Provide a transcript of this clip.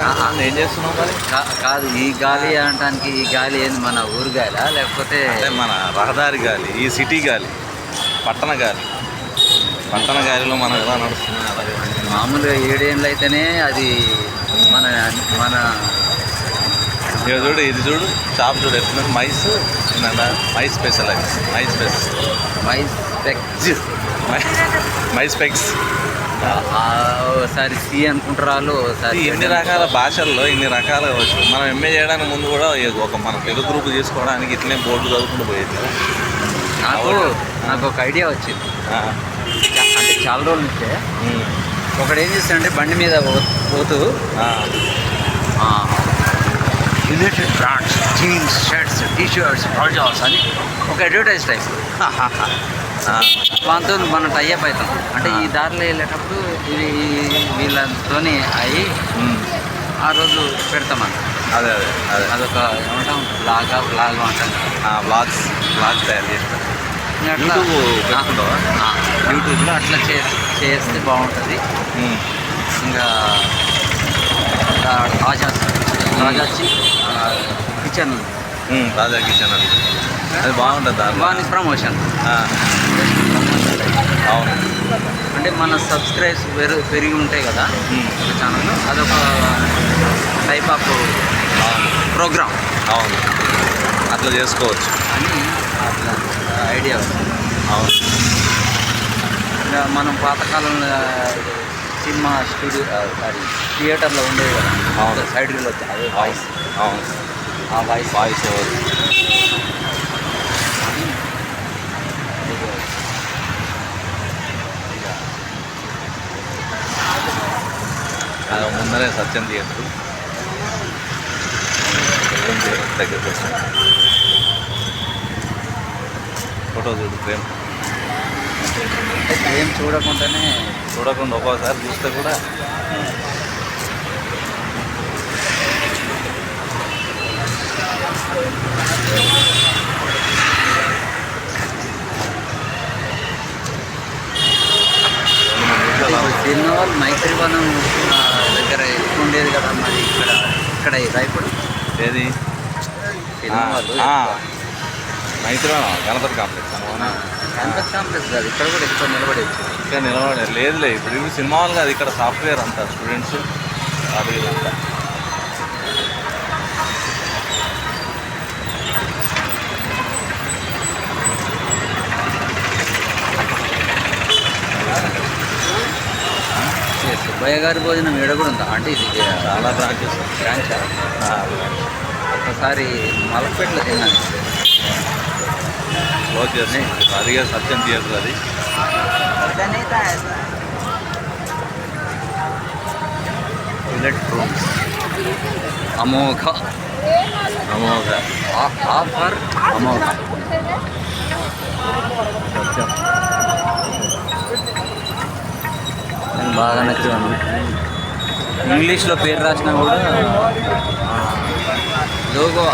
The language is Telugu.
ఏం చేస్తున్నావు మరి? కా- కాదు ఈ గాలి అనటానికి ఈ గాలి ఏంది? మన ఊరు గాలా? లేకపోతే మన రహదారి గాలి ఈ సిటీ గాలి పట్టణ గాలి. పట్టణ గాలిలో మనం ఎలా నడుస్తున్నాం? మామూలుగా ఏడేళ్ళు అయితేనే అది మన మన చూడు ఇది చూడు షాప్ చూడు ఎట్లా మైస్ మై స్పెషల్ అది. My specs my spec my my specs. ఒకసారి సి అనుకుంటారు ఒకసారి ఇన్ని రకాల భాషల్లో ఇన్ని రకాల వచ్చు మనం ఎంఏ చేయడానికి ముందు కూడా ఒక మన తెలుగు గ్రూప్ చేసుకోవడానికి ఇట్లనే బోర్డు చదువుకుంటూ పోయేది. నాకు నాకు ఒక ఐడియా వచ్చింది. అంటే చాలా రోజుల నుంచే ఒకడు ఏం చేస్తాడంటే బండి మీద పో- పోతూ united brands jeans shirts T shirts blouses అని ఒక అడ్వర్టైజ్ టైప్ దాంతో మనం టైఅప్ అవుతాం అంటే ఈ దారిలో వెళ్ళేటప్పుడు ఇవి వీళ్ళతోని అయ్యి ఆ రోజు పెడతామన్న అదే అదే అదే. అదొక ఏమంటాం? బ్లాగా బ్లాగ్ అంటాం. బ్లాగ్స్ బ్లాగ్స్ తయారు చేస్తారు. ఇంకా అట్లా యూట్యూబ్లో అట్లా చే చేస్తే బాగుంటుంది. ఇంకా రా- రాజా కిచెన్ రాజా కిచెన్ అది. అది బాగుంటుంది వాని ప్రమోషన్ అవును. అంటే మన సబ్స్క్రైబ్స్ పెరుగు పెరిగి ఉంటాయి కదా ఛానల్లో అదొక టైప్ ఆఫ్ ప్రోగ్రామ్ అవును. అట్లా చేసుకోవచ్చు. అని అట్లా ఐడియా అవును. మనం పాతకాలంలో సినిమా స్టూడియో సారీ థియేటర్లో ఉండేది కదా. అవును. సైడ్కి వచ్చి అదే వాయిస్ అవును. ఆ వాయిస్ వాయిస్ ఓవర్ అది ముందరే సత్యం థియేటర్. సత్యం థియేటర్ దగ్గరికి ఫోటో చూడు ప్రేమ్ ఏం చూడకుండానే చూడకుండా ఒక్కోసారి చూస్తే కూడా. వాళ్ళు మైత్రివనం దగ్గర ఎక్కువ ఉండేది కదా మరి ఇక్కడ? ఇక్కడ ఇప్పుడు ఏది? మైత్రివనం గణపతి కాంప్లెక్స్. అనుకోనా క్యాంపస్ కాంప్లెక్స్ కాదు ఇక్కడ కూడా ఎక్కువ నిలబడేది ఇక్కడ నిలబడే లేదులే ఇప్పుడు ఇప్పుడు సినిమా కాదు ఇక్కడ సాఫ్ట్వేర్ అంతా స్టూడెంట్స్ అది అంతా. సుబ్బయ్య గారి భోజనం ఈడ కూడా ఉందా? అంటే ఇది చాలా బ్రాంచెస్ బ్రాంచ్ ఒకసారి మలక్పేటలో తిన్నాను. క్లోజ్ చేస్తాయి అదిగా సత్యం థియేటర్ అది. Toilet rooms Amogha. Amogha. Offer. అమోఘ. సత్యం. నేను బాగా నచ్చాను. ఇంగ్లీష్లో పేరు రాసినా కూడా లోగో